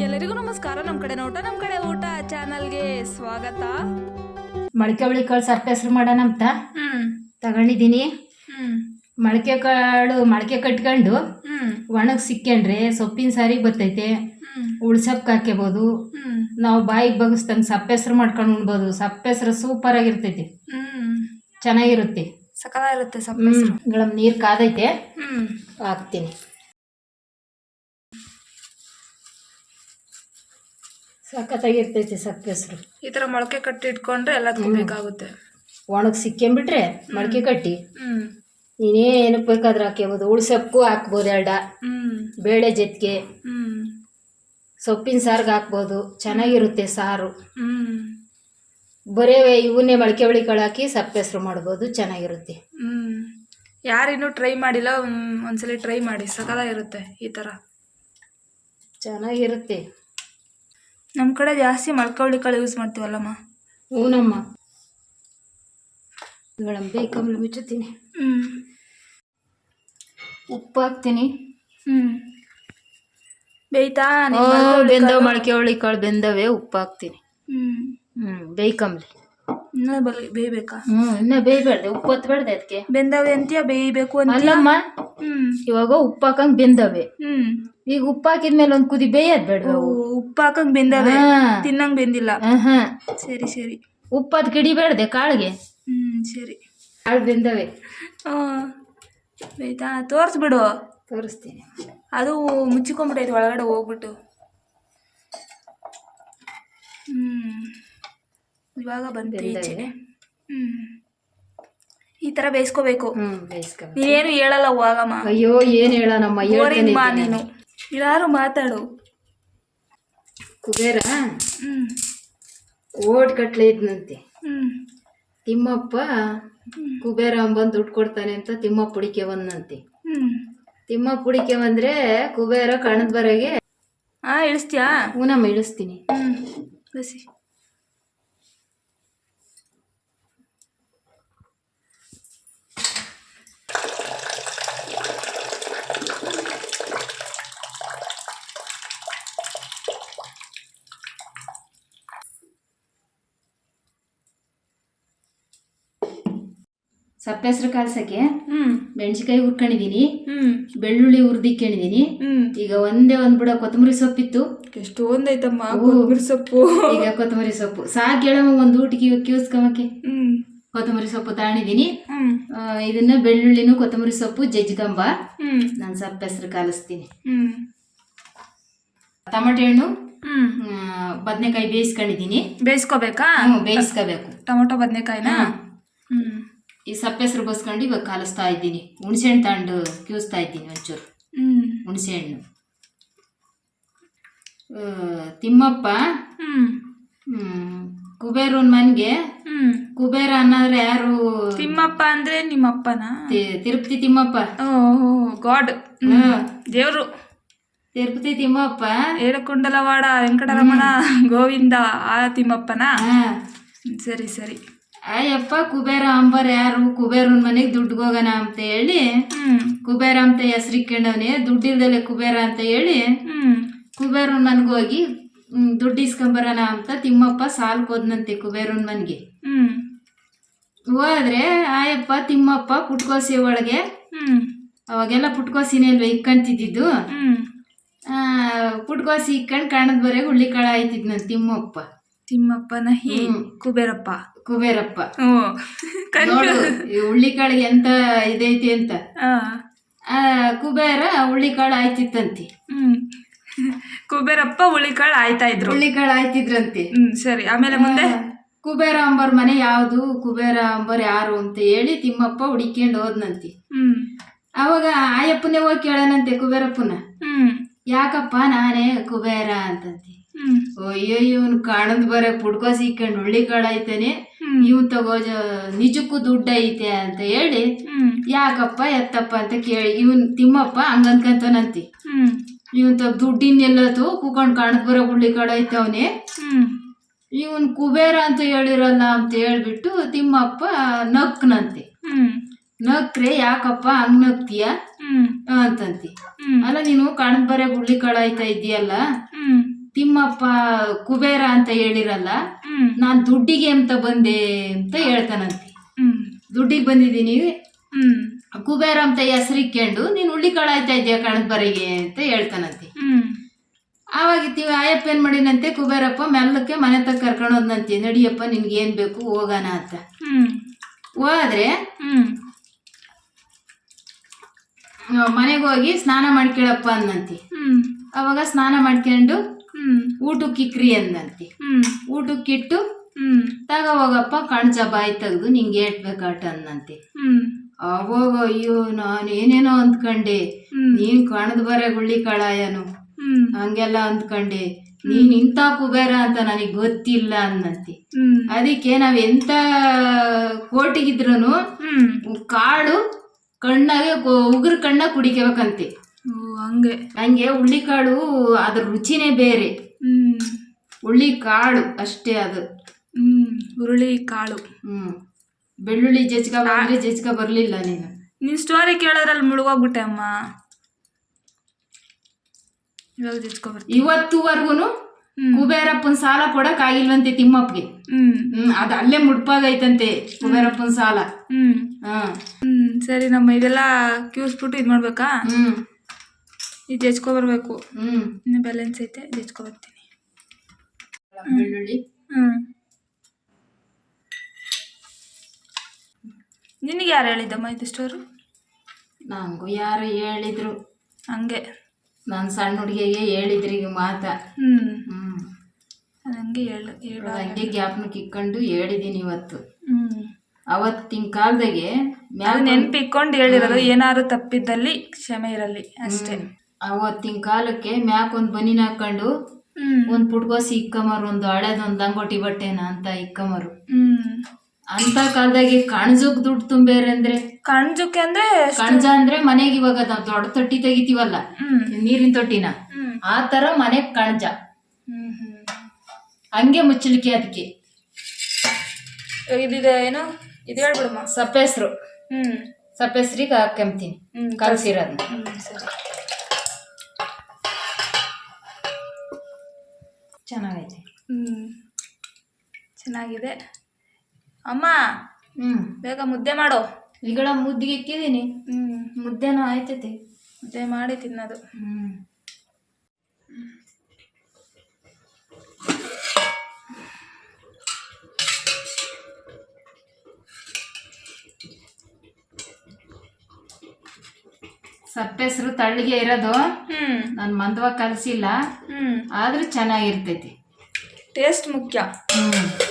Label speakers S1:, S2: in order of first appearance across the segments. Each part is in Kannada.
S1: ಎಲ್ಲರಿಗೂ ನಮಸ್ಕಾರ. ನಮ್ಮ ಕಡೆ ನೋಟ ನಮ್ಮ ಕಡೆ ಊಟ ಚಾನಲ್ಗೆ ಸ್ವಾಗತ.
S2: ಮೊಳಕೆ ಹುಳಿ ಕಾಳು ಸರ್ಪ ಹೆಸರು ಮಾಡೋಣ ಅಂತ.
S1: ಹ್ಮ್.
S2: ತಗೊಂಡಿದ್ದೀನಿ.
S1: ಹ್ಮ್.
S2: ಮೊಳಕೆ ಕಾಳು ಮೊಳಕೆ ಕಟ್ಕೊಂಡು
S1: ಒಣಗ್
S2: ಒಣಗಿ ಸಿಕ್ಕೊಂಡ್ರೆ ಸೊಪ್ಪಿನ ಸಾರಿ ಬರ್ತೈತೆ.
S1: ಉಳ್ಸಪ್
S2: ಉಳ್ಸಪ್ಗೆ ಹಾಕ್ಯಬೋದು.
S1: ಹ್ಮ್.
S2: ನಾವು ಬಾಯಿಗೆ ಬಗ್ಸ್ದಂಗೆ ಸಪ್ಪೆ ಹೆಸರು ಮಾಡ್ಕೊಂಡು ಉಣ್ಬೋದು. ಸಪ್ಪೆ ಹೆಸರು ಸೂಪರ್ ಆಗಿರ್ತೈತಿ.
S1: ಹ್ಮ್.
S2: ಚೆನ್ನಾಗಿರುತ್ತೆ.
S1: ಸಕಲ ಇರುತ್ತೆ ಸಪ್ಪ
S2: ಹ್ಮ್. ನೀರು ಕಾದೈತೆ.
S1: ಹ್ಮ್.
S2: ಹಾಕ್ತೀನಿ. ಸಖತ್ತಾಗಿರ್ತೈತಿ ಸೊಪ್ಪು ಹೆಸರು
S1: ಈ ತರ ಮೊಳಕೆ ಕಟ್ಟಿ ಇಟ್ಕೊಂಡ್ರೆ ಎಲ್ಲದಕ್ಕೂ ಬೇಕಾಗುತ್ತೆ.
S2: ಒಣಗಿ ಸಿಕ್ಕೊಂಬಿಟ್ರೆ ಮೊಳಕೆ ಕಟ್ಟಿ.
S1: ಹ್ಮ್.
S2: ಬೇಕಾದ್ರೆ ಹಾಕ್ಯಬೋದು. ಉಳ್ಸಪ್ಪು ಹಾಕ್ಬೋದು ಎರಡ. ಬೇಳೆ ಜೊತೆಗೆ. ಸೊಪ್ಪಿನ ಸಾರ್ಗೆ ಹಾಕ್ಬೋದು. ಚೆನ್ನಾಗಿರುತ್ತೆ ಸಾರು.
S1: ಹ್ಮ್.
S2: ಬರೇ ಇವನ್ನೇ ಮೊಳಕೆ ಹುಳಿ ಕಾಳು ಹಾಕಿ ಸಪ್ಪೆ ಹೆಸ್ರು ಮಾಡ್ಬೋದು. ಚೆನ್ನಾಗಿರುತ್ತೆ.
S1: ಹ್ಮ್. ಯಾರಿನ್ನೂ ಟ್ರೈ ಮಾಡಿಲ್ಲ ಒಂದ್- ಒಂದ್ಸಲಿ ಟ್ರೈ ಮಾಡಿ. ಸಕಲ ಇರುತ್ತೆ ಈ ತರ.
S2: ಚೆನ್ನಾಗಿರುತ್ತೆ.
S1: ನಮ್ಮ ಕಡೆ ಜಾಸ್ತಿ ಮೊಳಕೆ ಕಾಳು ಯೂಸ್ ಮಾಡ್ತೀವಲ್ಲಮ್ಮ?
S2: ಹೂನಮ್ಮ. ಮೇಡಮ್ ಬೇಕಮ್ಮ ಮುಚ್ಚುತ್ತೀನಿ.
S1: ಹ್ಞೂ
S2: ಉಪ್ಪು ಹಾಕ್ತೀನಿ
S1: ಹ್ಞೂ ಬೇಯ್ತಾ?
S2: ಓ,
S1: ಮೊಳಕೆ ಹುಳಿ
S2: ಬೆಂದವ
S1: ಕಾಳು?
S2: ಮೊಳಕೆ ಹುಳಿ ಕಾಳು ಬೆಂದವೆ ಉಪ್ಪು ಹಾಕ್ತೀನಿ ಹ್ಞೂ ಬೇಯ್ಕಂಬ್ಲಿ
S1: ಇನ್ನೂ ಬಲ್ ಬೇಯ್ಬೇಕಾ?
S2: ಹ್ಞೂ ಇನ್ನ ಬೇಯ್ಬೇಡ್ದೆ ಉಪ್ಪು ಹತ್ಬೇಡ್ದೆ ಅದಕ್ಕೆ.
S1: ಬೆಂದವೆ ಅಂತೀಯ ಬೇಯ್ಬೇಕು ಅಂತ
S2: ಅಲ್ಲಮ್ಮ
S1: ಹ್ಮ್.
S2: ಇವಾಗ ಉಪ್ಪು ಹಾಕಂಗ್ ಬೆಂದವೆ
S1: ಹ್ಮ್.
S2: ಈಗ ಉಪ್ಪು ಹಾಕಿದ್ಮೇಲೆ ಒಂದು ಕುದಿ ಬೇಯದ್ ಬೇಡ
S1: ಉಪ್ಪು ಹಾಕಂಗ್ ಬೆಂದವೆ. ತಿನ್ನಂಗ್ ಬೆಂದಿಲ್ಲ.
S2: ಹಾಂ
S1: ಸರಿ ಸರಿ.
S2: ಉಪ್ಪು ಅದು ಕಿಡಿಬೇಡ್ದೆ ಕಾಳಿಗೆ?
S1: ಹ್ಮ್ ಸರಿ.
S2: ಕಾಳು ಬೆಂದವೆ.
S1: ಆ, ಬೇಯ್ತಾ ತೋರಿಸ್ಬಿಡು
S2: ತೋರಿಸ್ತೀನಿ.
S1: ಅದು ಮುಚ್ಚಿಕೊಂಡ್ಬಿಟ್ಟೈತೆ ಒಳಗಡೆ ಹೋಗ್ಬಿಟ್ಟು. ಹ್ಮ್. ಇವಾಗ ಬಂತು ಈಚೆ ಹ್ಮ್. ಈ ತರ ಬೇಯಿಸ್ಕೋಬೇಕು.
S2: ಹ್ಞೂ ಬೇಯಿಸ್ಕೊ
S1: ಹೇಳಲ್ಲ ಹೋಗಮ್ಮ
S2: ಅಯ್ಯೋ ಏನು ಹೇಳೋಣಮ್ಮ?
S1: ನೀನು. ಯಾರು ಮಾತಾಡು.
S2: ಕುಬೇರ? ಓಟ್ ಕಟ್ಲೆ ಇದ್ನಂತೆ. ತಿಮ್ಮಪ್ಪ ಕುಬೇರ ಅಂಬಂದು ದುಡ್ಡು ಕೊಡ್ತಾನೆ ಅಂತ ತಿಮ್ಮಪ್ಪ ಹುಡಿಕೆ ಬಂದಂತೆ ತಿಮ್ಮಪ್ಪ ಹುಡಿಕೆ ಬಂದ್ರೆ ಕುಬೇರ ಕಣದ ಬರಗೆ
S1: ಹಾ ಇಳಿಸ್ತೀಯಾ?
S2: ಹೂನಮ್ಮ ಇಳಿಸ್ತೀನಿ.
S1: ಹ್ಮ್. ಬಸಿ
S2: ಸಪ್ಪೆ ಹೆಸರು ಕಾಲ್ಸಕ್ಕೆ
S1: ಹ್ಮ್.
S2: ಮೆಣಸಿಕಾಯಿ ಹುರ್ಕೊಂಡಿದೀನಿ.
S1: ಹ್ಮ್.
S2: ಬೆಳ್ಳುಳ್ಳಿ ಹುರಿದಿಕ್ಕೊಂಡಿದೀನಿ ಈಗ ಒಂದೇ ಒಂದ್ ಬುಡ ಕೊತ್ತಂಬರಿ ಸೊಪ್ಪಿತ್ತು.
S1: ಎಷ್ಟೊಂದೈತಮ್ಮ. ಕೊತ್ತಂಬರಿ ಸೊಪ್ಪು.
S2: ಈಗ ಕೊತ್ತಂಬರಿ ಸೊಪ್ಪು. ಸಾಕ್ ಒಂದು ಒಂದ್ ಊಟಕ್ಕೆ ಕಿವಿಸ್ಕೊಂಬಕ್ಕೆ
S1: ಹ್ಮ್.
S2: ಕೊತ್ತಂಬರಿ ಸೊಪ್ಪು ತಾಣಿದೀನಿ ಇದನ್ನ ಬೆಳ್ಳುಳ್ಳಿನೂ ಕೊತ್ತಂಬರಿ ಸೊಪ್ಪು
S1: ಜಜ್ಜಿಕಂಬ
S2: ನಾನು ಸಪ್ಪೆ ಹೆಸರು ಕಾಲಿಸ್ತೀನಿ ಟಮಟೆ ಹಣ್ಣು ಬದನೆಕಾಯಿ ಬೇಯಿಸ್ಕೊಂಡಿದೀನಿ.
S1: ಬೇಯಿಸ್ಕೋಬೇಕಾ?
S2: ಬೇಯಿಸ್ಕೋಬೇಕು.
S1: ಟೊಮೊಟೊ ಬದನೆಕಾಯಿನ?
S2: ಈ ಸಪ್ಪೆ ಹೆಸರು ಬಸ್ಕೊಂಡು ಇವಾಗ ಕಾಲಿಸ್ತಾ ಇದ್ದೀನಿ. ಹುಣಸೆಹಣ್ಣು ತಗೊಂಡು ಕ್ಯೂಸ್ತಾ ಇದ್ದೀನಿ ಒಂಚೂರು.
S1: ಹ್ಮ್.
S2: ಹುಣಸೆಹಣ್ಣು. ತಿಮ್ಮಪ್ಪ ಕುಬೇರನ್ ಮನ್ಗೆ ಕುಬೇರ ಅನ್ನೋದ್ರೆ ಯಾರು?
S1: ತಿಮ್ಮಪ್ಪ ಅಂದ್ರೆ ನಿಮ್ಮಪ್ಪನ?
S2: ತಿರುಪತಿ ತಿಮ್ಮಪ್ಪ.
S1: ಗಾಡ್. ದೇವ್ರು.
S2: ತಿರುಪತಿ ತಿಮ್ಮಪ್ಪ.
S1: ಏಳಕುಂಡಲವಾಡ ವೆಂಕಟರಮಣ ಗೋವಿಂದ ಆ ತಿಮ್ಮಪ್ಪನ?
S2: ಹಾ.
S1: ಸರಿ ಸರಿ.
S2: ಅಯ್ಯಪ್ಪ ಕುಬೇರ ಅಂಬರ್ ಯಾರು? ಕುಬೇರನ ಮನೆಗೆ ದುಡ್ಡು ಹೋಗೋಣ ಅಂತ ಹೇಳಿ ಕುಬೇರ ಅಂತ ಹೆಸರಿಕ್ಕೊಂಡವನೆ ದುಡ್ಡಿಲ್ದಲೆ ಕುಬೇರ ಅಂತ ಹೇಳಿ ಕುಬೇರನ ಮನೆಗೆ ಹೋಗಿ ದುಡ್ಡು ಇಸ್ಕೊಂಬರೋಣ ಅಂತ ತಿಮ್ಮಪ್ಪ ಸಾಲ್ ಹೋದ್ನಂತೆ ಕುಬೇರನ್ ಮನೆಗೆ. ಹೋದ್ರೆ ಆಯಪ್ಪ ತಿಮ್ಮಪ್ಪ ಪುಟ್ಕೋಸಿ ಒಳಗೆ ಅವಾಗೆಲ್ಲ ಪುಟ್ಕೋಸಿನೇ ಅಲ್ವಾ ಆ, ಪುಟ್ಕೋಸಿ ಇಕ್ಕಂಡ್ ಕಾಣದ್ ಬರೇ ಹುಳ್ಳಿ ಕಾಳ ಆಯ್ತಿದ್ನಂತ ತಿಮ್ಮಪ್ಪ.
S1: ತಿಮ್ಮಪ್ಪನ ಹೇ ಕುಬೇರಪ್ಪ.
S2: ಕುಬೇರಪ್ಪ. ನೋಡು ಈ ಹುಳ್ಳಿ ಕಾಳಿಗೆ ಎಂತ ಇದೈತಿ ಅಂತ.
S1: ಆ,
S2: ಕುಬೇರ ಹುಳ್ಳಿ ಕಾಳು ಆಯ್ತಿತ್ತಂತೆ
S1: ಕುಬೇರಪ್ಪ ಹುಳಿಕಾಳು ಆಯ್ತಾ ಇದ್ರು.
S2: ಹುಳಿ ಕಾಳು ಆಯ್ತಿದ್ರಂತೆ.
S1: ಹ್ಮ್ ಸರಿ. ಆಮೇಲೆ ಮುಂದೆ?
S2: ಕುಬೇರ ಅಂಬರ್ ಮನೆ ಯಾವುದು? ಕುಬೇರ ಅಂಬರ್ ಯಾರು ಅಂತ ಹೇಳಿ ತಿಮ್ಮಪ್ಪ ಹುಡಿಕೊಂಡು ಹೋದ್ನಂತೆ.
S1: ಹ್ಮ್.
S2: ಅವಾಗ ಆಯಪ್ಪನೇ ಹೋಗಿ ಕೇಳನಂತೆ ಕುಬೇರಪ್ಪನ
S1: ಹ್ಮ್.
S2: ಯಾಕಪ್ಪ ನಾನೇ ಕುಬೇರ ಅಂತಂತೆ. ಅಯ್ಯೋ ಇವನ್ ಕಾಣದ್ ಬರೆ ಪುಡ್ಕೋ ಸಿಕ್ಕಂಡ್ ಹುಳ್ಳಿ ಕಾಳ
S1: ಹ್ಮ್
S2: ಇವ್ ತಗೋ ನಿಜಕ್ಕೂ ದುಡ್ಡು ಐತೆ ಅಂತ ಹೇಳಿ ಯಾಕಪ್ಪ ಎತ್ತಪ್ಪ ಅಂತ ಕೇಳಿ ಇವನ್ ತಿಮ್ಮಪ್ಪ ಹಂಗನ್ಕಂತಾನಂತಿ. ಇವನ್ ತಗ ದುಡ್ಡಿನೆಲ್ಲತು ಕೂಕೊಂಡ್ ಕಾಣದ್ ಬರೋ ಹುಳ್ಳಿ ಕಾಳ ಐತವನೆ. ಇವನ್ ಕುಬೇರ ಅಂತ ಹೇಳಿರಲ್ಲ ಅಂತ ಹೇಳ್ಬಿಟ್ಟು ತಿಮ್ಮಪ್ಪ ನಕ್ನಂತೆ ನಕ್ರೆ ಯಾಕಪ್ಪ ಹಂಗ್ ನಗ್ತೀಯ? ಅಂತಂತಿ. ಅಲ್ಲ ನೀನು ಕಾಣದ್ ಬರೆ ಹುಳ್ಳಿ ಕಾಳ ಆಯ್ತಾ ಇದೆಯಲ್ಲ ತಿಮ್ಮಪ್ಪ ಕುಬೇರ ಅಂತ ಹೇಳಿರಲ್ಲ ನಾನು ದುಡ್ಡಿಗೆ ಅಂತ ಬಂದೆ ಅಂತ ಹೇಳ್ತಾನಂತೆ. ದುಡ್ಡಿಗೆ ಬಂದಿದ್ದೀನಿ. ಕುಬೇರ ಅಂತ ಹೆಸರಿಕ್ಕೊಂಡು ನೀನು ಹುಳ್ಳಿ ಕಾಳು ಆಯ್ತಾ ಇದೆಯಾ ಕಣದ ಬರಿಗೆ ಅಂತ ಹೇಳ್ತಾನಂತೆ. ಆವಾಗ ಆಯಪ್ಪ ಏನ್ ಮಾಡಿನಂತೆ ಕುಬೇರಪ್ಪ ಮೆಲ್ಲಕ್ಕೆ ಮನೆ ತಕ್ಕ ಕರ್ಕೊಂಡೋದ್ನಂತೆ ನಡಿಯಪ್ಪ ನಿನ್ಗೆ ಏನ್ ಬೇಕು ಹೋಗೋಣ ಅಂತ. ಹೋದ್ರೆ ಮನೆಗೆ ಹೋಗಿ ಸ್ನಾನ ಮಾಡ್ಕೊಳಪ್ಪ ಅಂದಂತೆ ಅವಾಗ ಸ್ನಾನ ಮಾಡ್ಕೊಂಡು
S1: ಹ್ಮ್.
S2: ಊಟಕ್ಕೆ ಇಕ್ರಿ ಅಂದಂತೆ. ಊಟಕ್ಕಿಟ್ಟು
S1: ಹ್ಮ್.
S2: ತಗ ಹೋಗಪ್ಪ ಕಣ್ಜ ಬಾಯಿ ತೆಗ್ದು ನಿಂಗೆ ಏಟ್ಬೇಕಾಟ ಅಂದಂತಿ. ಅವಾಗ ಅಯ್ಯೋ ನಾನು ಏನೇನೋ ಅಂದ್ಕಂಡೆ. ನೀನ್ ಕಣದ ಬರ ಗುಳ್ಳಿ ಕಳಾಯನು. ಹಂಗೆಲ್ಲ ಅಂದ್ಕಂಡೆ. ನೀನ್ ಇಂಥ ಕುಬೇರ ಅಂತ ನನಗೆ ಗೊತ್ತಿಲ್ಲ ಅಂದಂತೆ. ಅದಕ್ಕೆ ನಾವ್ ಎಂತ ಕೋಟಿಗಿದ್ರು
S1: ಕಾಡು
S2: ಕಾಳು ಕಣ್ಣಾಗೆ ಉಗುರು ಕಣ್ಣ ಕುಡಿಕೋಬೇಕಂತೆ.
S1: ಹಂಗೆ.
S2: ಹಂಗೆ ಹುಳ್ಳಿ ಕಾಳು ಅದ್ರ ರುಚಿನೇ ಬೇರೆ.
S1: ಹ್ಮ್.
S2: ಹುಳ್ಳಿ ಕಾಳು ಅಷ್ಟೇ ಅದು.
S1: ಹ್ಮ್ ಹುರುಳಿ ಕಾಳು
S2: ಹ್ಮ್. ಬೆಳ್ಳುಳ್ಳಿ ಜಜ್ಕ ಬಂದ್ರೆ ಜಜ್ಕ ಬರ್ಲಿಲ್ಲ ನೀನು
S1: ನಿನ್ ಸ್ಟೋರಿ ಕೇಳೋದ್ರಲ್ಲಿ ಮುಳುಗೋಗ್ಬಿಟ್ಟೆ ಅಮ್ಮ. ಇವಾಗ ತೆಚ್ಕೊಬರ್ತೀನಿ
S2: ಇವತ್ತುವರೆಗೂ ಕುಬೇರಪ್ಪನ ಸಾಲ ಕೊಡಕ್ ಆಗಿಲ್ವಂತೆ ತಿಮ್ಮಪ್ಪಗೆ
S1: ಹ್ಮ್.
S2: ಅದು ಅಲ್ಲೇ ಮುಡ್ಪಾಗೈತಂತೆ ಕುಬೇರಪ್ಪನ ಸಾಲ.
S1: ಹ್ಮ್.
S2: ಹಾ.
S1: ಹ್ಮ್ ಸರಿ ನಮ್ಮ ಇದೆಲ್ಲ ಕ್ಯೂಸ್ಬಿಟ್ಟು ಇದು ಮಾಡ್ಬೇಕಾ
S2: ಹ್ಮ್.
S1: ಇದು ಹೆಚ್ಕೊಬರ್ಬೇಕು
S2: ಹ್ಮ್.
S1: ಇನ್ನು ಬ್ಯಾಲೆನ್ಸ್ ಐತೆ ಇದು ಹೆಚ್ಕೊಬರ್ತೀನಿ
S2: ಬೆಳ್ಳುಳ್ಳಿ.
S1: ಹ್ಮ್. ನಿನಗೆ ಯಾರು ಹೇಳಿದ್ದಮ್ಮ ಇದು ಸ್ಟೋರು
S2: ನನಗೂ ಯಾರು ಹೇಳಿದ್ರು.
S1: ಹಂಗೆ.
S2: ನಾನು ಸಣ್ಣ ಹುಡುಗಿಗೆ ಹೇಳಿದ್ರಿ ಈಗ ಮಾತ.
S1: ಹ್ಮ್.
S2: ಹ್ಞೂ
S1: ಅದು ಹಂಗೆ ಹೇಳು ಹೇಳು.
S2: ಹಂಗೆ ಗ್ಯಾಪ್ನ ಇಕ್ಕೊಂಡು ಹೇಳಿದ್ದೀನಿ ಇವತ್ತು.
S1: ಹ್ಮ್.
S2: ಅವತ್ತಿನ ಕಾಲದಾಗೆ
S1: ಮ್ಯಾಲ ನೆನ್ಪಿಕ್ಕೊಂಡು ಹೇಳಿರೋದು ಏನಾದ್ರು ತಪ್ಪಿದ್ದಲ್ಲಿ ಕ್ಷಮೆ ಇರಲಿ ಅಷ್ಟೇ.
S2: ಅವತ್ತಿನ ಕಾಲಕ್ಕೆ ಮ್ಯಾಕ್ ಒಂದು ಬನಿನ ಹಾಕೊಂಡು ಒಂದ್ ಪುಟ್ಕೋಸಿ ಇಕ್ಕಮರು ಒಂದು ಹಳೇದೊಂದು ಲಂಗೋಟಿ ಬಟ್ಟೆನ ಅಂತ ಇಕ್ಕಮರು. ಅಂತ ಕಾಲದಾಗೆ ಕಣ್ಜುಕ್ ದುಡ್ಡು ತುಂಬೇರೆ ಅಂದ್ರೆ?
S1: ಕಣ್ಜುಕ್ಕೆ ಅಂದ್ರೆ
S2: ಕಣ್ಜ ಅಂದ್ರೆ ಮನೆಗೆ ಇವಾಗ ನಾವು ದೊಡ್ಡ ತೊಟ್ಟಿ ತೆಗಿತೀವಲ್ಲ? ನೀರಿನ ತೊಟ್ಟಿನ?
S1: ಆತರ
S2: ಆ ತರ ಮನೆಗ್ ಕಣಜ.
S1: ಹ್ಮ್ ಹ್ಮ್.
S2: ಹಂಗೆ ಮುಚ್ಚಲಿಕ್ಕೆ ಅದಕ್ಕೆ
S1: ಇದಿದೆ ಏನು? ಇದು ಹೇಳ್ಬಿಡಮ್ಮ.
S2: ಸಪ್ಪೆಸ್ರು
S1: ಹ್ಮ್.
S2: ಸಪ್ಪೆಸ್ರಿಗೆ ಹಾಕೊಂತೀನಿ
S1: ಹ್ಮ್
S2: ಚೆನ್ನಾಗೈತೆ.
S1: ಹ್ಞೂ ಚೆನ್ನಾಗಿದೆ. ಅಮ್ಮ
S2: ಹ್ಮ್.
S1: ಬೇಗ ಮುದ್ದೆ ಮಾಡು.
S2: ಈಗಳ ಮುದ್ದಿಗೆ ಇಕ್ಕಿದೀನಿ
S1: ಹ್ಮ್.
S2: ಮುದ್ದೆನೂ ಆಯ್ತೈತಿ.
S1: ಮುದ್ದೆ ಮಾಡಿ ತಿನ್ನೋದು.
S2: ಹ್ಮ್. ಸಪ್ಪೆಸರು ತಳ್ಳಿಗೆ ಇರೋದು.
S1: ಹ್ಮ್.
S2: ನಾನು ಮಂದವಾಗಿ ಕಲಸಿಲ್ಲ. ಆದ್ರೂ ಚೆನ್ನಾಗಿರ್ತೈತಿ.
S1: ಟೇಸ್ಟ್ ಮುಖ್ಯ.
S2: ಹ್ಮ್.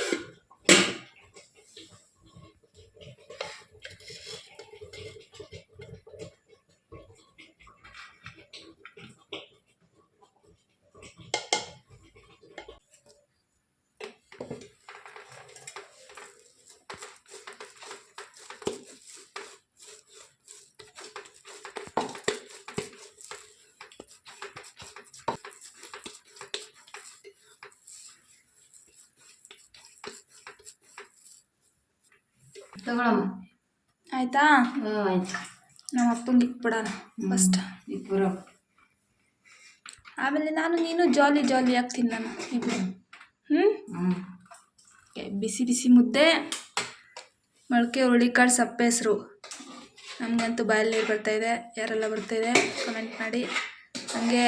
S2: ತಗೊಳಮ್ಮ.
S1: ಆಯ್ತಾ?
S2: ಹ್ಞೂ ಆಯ್ತು.
S1: ನಮ್ಮ ಅಪ್ಪಂಗೆ ಇಕ್ಬಿಡೋಣ ಫಸ್ಟ್
S2: ಇಬ್ಬರು
S1: ಆಮೇಲೆ ನಾನು ನೀನು ಜಾಲಿ ಜಾಲಿಯಾಗಿ ನಾನು ಇಬ್ಬರು ಹ್ಞೂ ಬಿಸಿ ಬಿಸಿ ಮುದ್ದೆ ಮೊಳಕೆ ಹುರುಳಿಕಾಳು ಸಪ್ಪೆ ಹೆಸರು. ನಮಗಂತೂ ಬಾಯಲ್ಲಿ ನೀರು ಬರ್ತಾಯಿದೆ ಯಾರೆಲ್ಲ ಬರ್ತಾಯಿದೆ ಕಮೆಂಟ್ ಮಾಡಿ. ಹಂಗೆ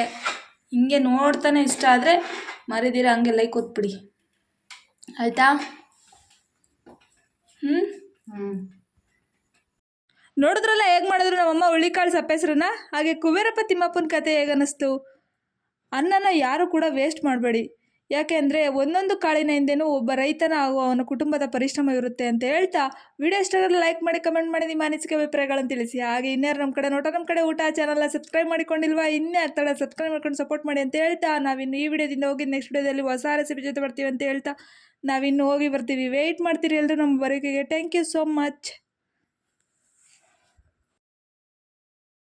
S1: ಹಿಂಗೆ ನೋಡ್ತಾನೆ ಇಷ್ಟ ಆದರೆ ಮರಿದಿರ ಹಂಗೆ ಲೈಕ್ ಓದ್ಬಿಡಿ ಆಯಿತಾ ಹ್ಞೂ
S2: ಹ್ಞೂ
S1: ನೋಡಿದ್ರಲ್ಲ ಹೇಗೆ ಮಾಡಿದ್ರು ನಮ್ಮಮ್ಮ ಹುಳಿಕಾಳು ಸಪ್ಪೆಸ್ರನ್ನ ಹಾಗೆ ಕುಬೇರಪ್ಪ ತಿಮ್ಮಪ್ಪನ ಕತೆ ಹೇಗೆ ಅನ್ನಿಸ್ತು ಅನ್ನನ ಯಾರು ಕೂಡ ವೇಸ್ಟ್ ಮಾಡಬೇಡಿ. ಯಾಕೆ ಅಂದರೆ ಒಂದೊಂದು ಕಾಳಿನ ಹಿಂದೆನೂ ಒಬ್ಬ ರೈತನ ಹಾಗೂ ಅವನ ಕುಟುಂಬದ ಪರಿಶ್ರಮ ಇರುತ್ತೆ ಅಂತ ಹೇಳ್ತಾ ವಿಡಿಯೋ ಇಷ್ಟವಾಗಲು ಲೈಕ್ ಮಾಡಿ, ಕಮೆಂಟ್ ಮಾಡಿ ನಿಮ್ಮ ಅನಿಸಿಕೆ ಅಭಿಪ್ರಾಯಗಳನ್ನು ತಿಳಿಸಿ. ಹಾಗೆ ಇನ್ಯಾರು ನಮ್ಮ ಕಡೆ ನೋಟ, ನಮ್ಮ ಕಡೆ ಊಟ ಚಾನಲ್ನ ಸಬ್ಸ್ಕ್ರೈಬ್ ಮಾಡಿಕೊಂಡಿಲ್ವಾ ಇನ್ನೇ ಆಗ್ತಾಳೆ ಸಬ್ಸ್ಕ್ರೈಬ್ ಮಾಡ್ಕೊಂಡು ಸಪೋರ್ಟ್ ಮಾಡಿ ಅಂತ ಹೇಳ್ತಾ ನಾವಿನ್ನು ಈ ವಿಡಿಯೋದಿಂದ ಹೋಗಿ ನೆಕ್ಸ್ಟ್ ವಿಡಿಯೋದಲ್ಲಿ ಹೊಸ ರೆಸಿಪಿ ಜೊತೆ ಬರ್ತೀವಿ ಅಂತ ಹೇಳ್ತಾ ನಾವಿನ್ನು ಹೋಗಿ ಬರ್ತೀವಿ. ವೆಯ್ಟ್ ಮಾಡ್ತೀರಿ ಎಲ್ಲರೂ ನಮ್ಮ ಬರೋಕೆಗೆ ಥ್ಯಾಂಕ್ ಯು ಸೋ ಮಚ್